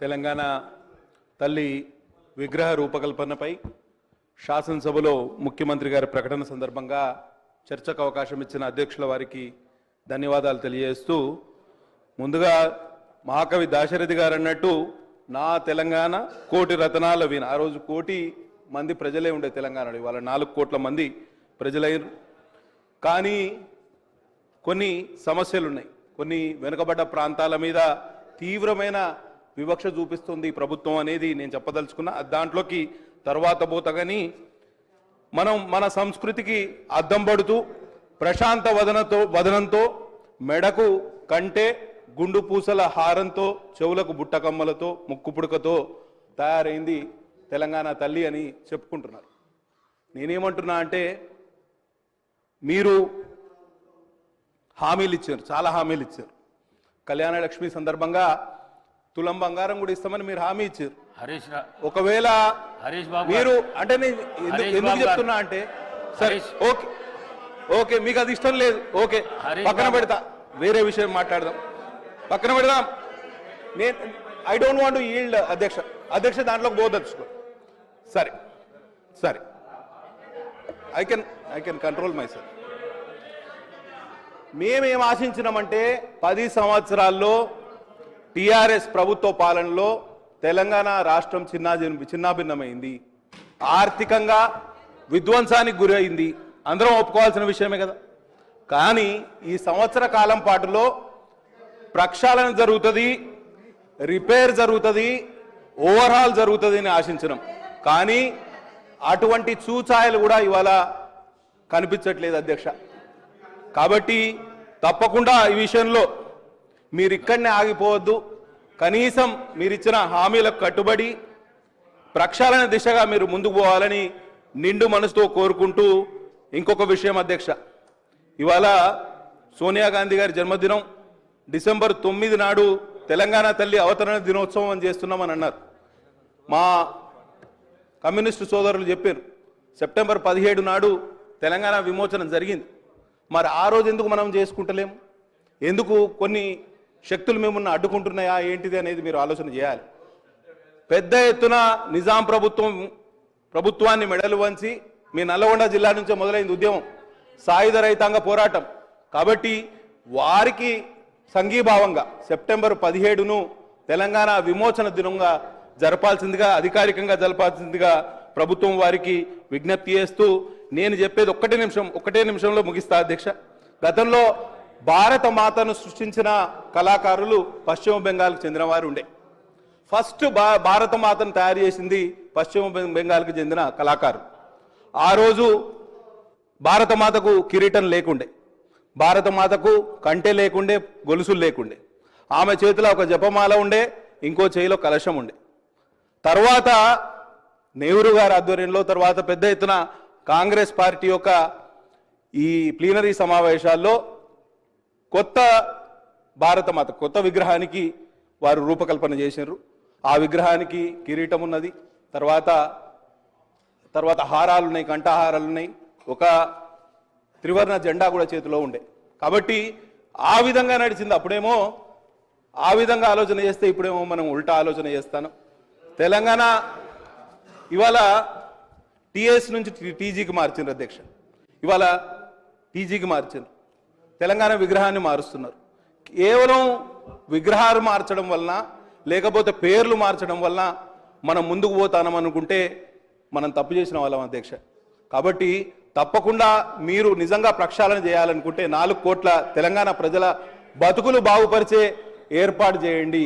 తెలంగాణ తల్లి విగ్రహ రూపకల్పనపై శాసనసభలో ముఖ్యమంత్రి గారి ప్రకటన సందర్భంగా చర్చకు అవకాశం ఇచ్చిన అధ్యక్షుల వారికి ధన్యవాదాలు తెలియజేస్తూ ముందుగా మహాకవి దాశరథి గారు అన్నట్టు నా తెలంగాణ కోటి రతనాల విన ఆ రోజు కోటి మంది ప్రజలే ఉండే తెలంగాణలో. ఇవాళ నాలుగు కోట్ల మంది ప్రజలైన కానీ కొన్ని సమస్యలు ఉన్నాయి కొన్ని వెనుకబడ్డ ప్రాంతాల మీద తీవ్రమైన వివక్ష చూపిస్తుంది ప్రభుత్వం అనేది నేను చెప్పదలుచుకున్నా. దాంట్లోకి తర్వాత పోతగాని మనం మన సంస్కృతికి అద్దం పడుతూ ప్రశాంత వదనతో వదనంతో మెడకు కంటే గుండు పూసల హారంతో చెవులకు బుట్టకమ్మలతో ముక్కు పుడకతో తయారైంది తెలంగాణ తల్లి అని చెప్పుకుంటున్నారు. నేనేమంటున్నా అంటే మీరు హామీలు ఇచ్చారు చాలా హామీలు ఇచ్చారు. కళ్యాణ లక్ష్మి సందర్భంగా తులం బంగారం కూడా ఇస్తామని మీరు హామీ ఇచ్చారు. హరీష్ ఒకవేళ హరీష్ బాబు మీరు అంటే నేను ఎందుకు. చెప్తున్నా అంటే సరే. ఓకే. ఓకే మీకు అది ఇష్టం లేదు. ఓకే పక్కన. పెడతా. వేరే విషయం మాట్లాడదాం. పక్కన పెడదాం. నేను ఐ డోంట్ వాంట్ ఈల్డ్ అధ్యక్ష. అధ్యక్ష దాంట్లోకి పోదలుచుకో సరే సరే. I can I can control myself మేమేం ఆశించినామంటే పది సంవత్సరాల్లో టిఆర్ఎస్ ప్రభుత్వ పాలనలో తెలంగాణ రాష్ట్రం చిన్నా చిన్నాభిన్నమైంది. ఆర్థికంగా విధ్వంసానికి గురైంది. అందరం ఒప్పుకోవాల్సిన విషయమే కదా. కానీ ఈ సంవత్సర కాలం పాటులో ప్రక్షాళన జరుగుతుంది రిపేర్ జరుగుతుంది ఓవర్హాల్ జరుగుతుంది అని కానీ అటువంటి చూచాయలు కూడా ఇవాళ కనిపించట్లేదు అధ్యక్ష. కాబట్టి తప్పకుండా ఈ విషయంలో మీరు ఇక్కడనే ఆగిపోవద్దు. కనీసం మీరు ఇచ్చిన హామీలకు కట్టుబడి ప్రక్షాళన దిశగా మీరు ముందుకు పోవాలని నిండు మనసుతో కోరుకుంటూ ఇంకొక విషయం అధ్యక్ష. ఇవాళ సోనియా గాంధీ గారి జన్మదినం. డిసెంబర్ తొమ్మిది నాడు తెలంగాణ తల్లి అవతరణ దినోత్సవం అని చేస్తున్నామని అన్నారు. మా కమ్యూనిస్టు సోదరులు చెప్పారు సెప్టెంబర్ పదిహేడు నాడు తెలంగాణ విమోచనం జరిగింది. మరి ఆ రోజు ఎందుకు మనం చేసుకుంటలేము? ఎందుకు కొన్ని శక్తులు మిమ్మల్ని అడ్డుకుంటున్నాయా ఏంటిది అనేది మీరు ఆలోచన చేయాలి. పెద్ద ఎత్తున నిజాం ప్రభుత్వం ప్రభుత్వాన్ని మెడలు వంచి మీ నల్లగొండ జిల్లా నుంచే మొదలైంది ఉద్యమం. సాయుధ రైతాంగ పోరాటం. కాబట్టి వారికి సంఘీభావంగా సెప్టెంబర్ పదిహేడును తెలంగాణ విమోచన దినంగా జరపాల్సిందిగా అధికారికంగా జరపాల్సిందిగా ప్రభుత్వం వారికి విజ్ఞప్తి చేస్తూ నేను చెప్పేది ఒక్కటే నిమిషం ఒకటే నిమిషంలో ముగిస్తా అధ్యక్ష. గతంలో భారత మాతను సృష్టించిన కళాకారులు పశ్చిమ బెంగాల్కు చెందిన వారు ఉండే. ఫస్ట్ భా భారత మాతను తయారు చేసింది పశ్చిమ బెంగాల్కు బెంగాల్కి చెందిన కళాకారు. ఆ రోజు భారత మాతకు కిరీటం లేకుండే. భారత మాతకు కంటె లేకుండే గొలుసులు లేకుండే. ఆమె చేతిలో ఒక జపమాల ఉండే ఇంకో చేయిలో కలశం ఉండే. తర్వాత నెహ్రూ గారి ఆధ్వర్యంలో తర్వాత పెద్ద ఎత్తున కాంగ్రెస్ పార్టీ యొక్క ఈ ప్లీనరీ సమావేశాల్లో కొత్త భారతమాత కొత్త విగ్రహానికి వారు రూపకల్పన చేసినారు. ఆ విగ్రహానికి కిరీటం ఉన్నది. తర్వాత తర్వాత హారాలు ఉన్నాయి కంఠహారాలు ఉన్నాయి. ఒక త్రివర్ణ జెండా కూడా చేతిలో ఉండే. కాబట్టి ఆ విధంగా నడిచింది. అప్పుడేమో ఆ విధంగా ఆలోచన చేస్తే ఇప్పుడేమో మనం ఉల్టా ఆలోచన చేస్తాను. తెలంగాణ ఇవాళ టీఎస్ నుంచి టీజీకి మార్చిండ్రు అధ్యక్ష. ఇవాళ టీజీకి మార్చిండ్రు తెలంగాణ విగ్రహాన్ని మారుస్తున్నారు. కేవలం విగ్రహాలు మార్చడం వలన లేకపోతే పేర్లు మార్చడం వలన మనం ముందుకు పోతానం అనుకుంటే మనం తప్పు చేసిన వాళ్ళం అధ్యక్ష. కాబట్టి తప్పకుండా మీరు నిజంగా ప్రక్షాళన చేయాలనుకుంటే నాలుగు కోట్ల తెలంగాణ ప్రజల బతుకులు బాగుపరిచే ఏర్పాటు చేయండి.